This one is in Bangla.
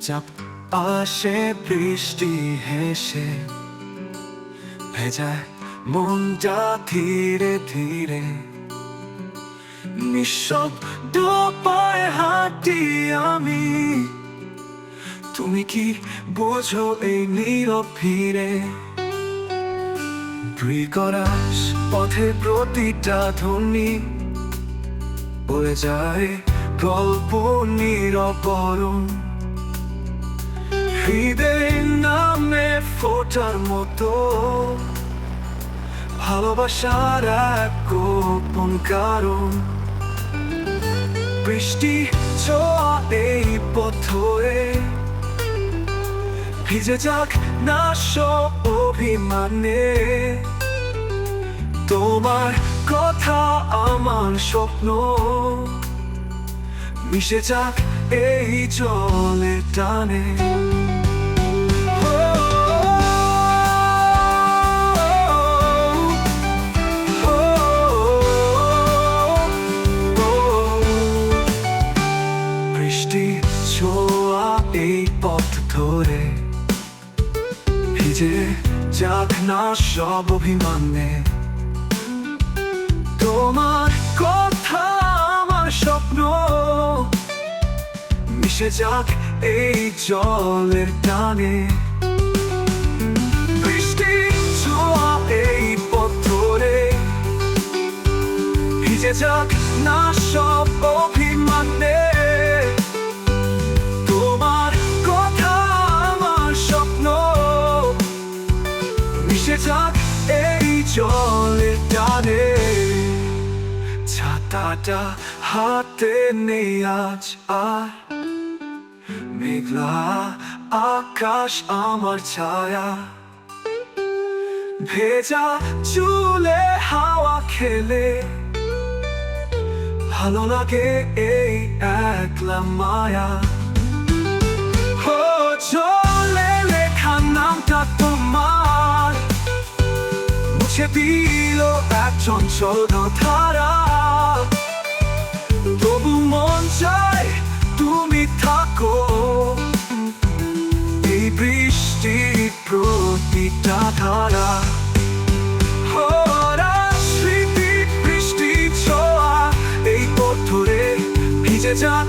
চাপ আসে বৃষ্টি হেসে ভেজায় মনটা ধীরে ধীরে নিঃশব্দ পায়ে হাঁটি আমি। তুমি কি বোঝো এই নীরব ভিড়ে? করাস পথে প্রতিটা ধ্বনি বয়ে যায় গল্প নিরবরণ হৃদয় নামে ফোটার মতো ভালোবাসার এক গোপন কারণ। বৃষ্টি ছোঁয়া এই পথে ভিজে যাক না অভিমানে। তোমার কথা আমার স্বপ্ন। মিশে যাক এই জলে টানে। এই পথ ধরে। ভিজে যাক না সব অভিমানে। তোমার কথা, আমার স্বপ্ন। মিশে যাক এই জলের টানে। বৃষ্টি ছোঁয়া এই পথ ধরে। ভিজে যাক না সব যাক এই জলের টানে। ছাতাটা হাতে নেই আজ আর। মেঘলা আকাশ আমার ছায়া। ভেজা চুলে হাওয়া খেলে। ভালো লাগে এই একলা মায়া। ও মুছে দিল এক চঞ্চল ধারা তবু মন চায় তুমি থাকো। এই বৃষ্টির প্রতিটা ধারা। ভিজে যাক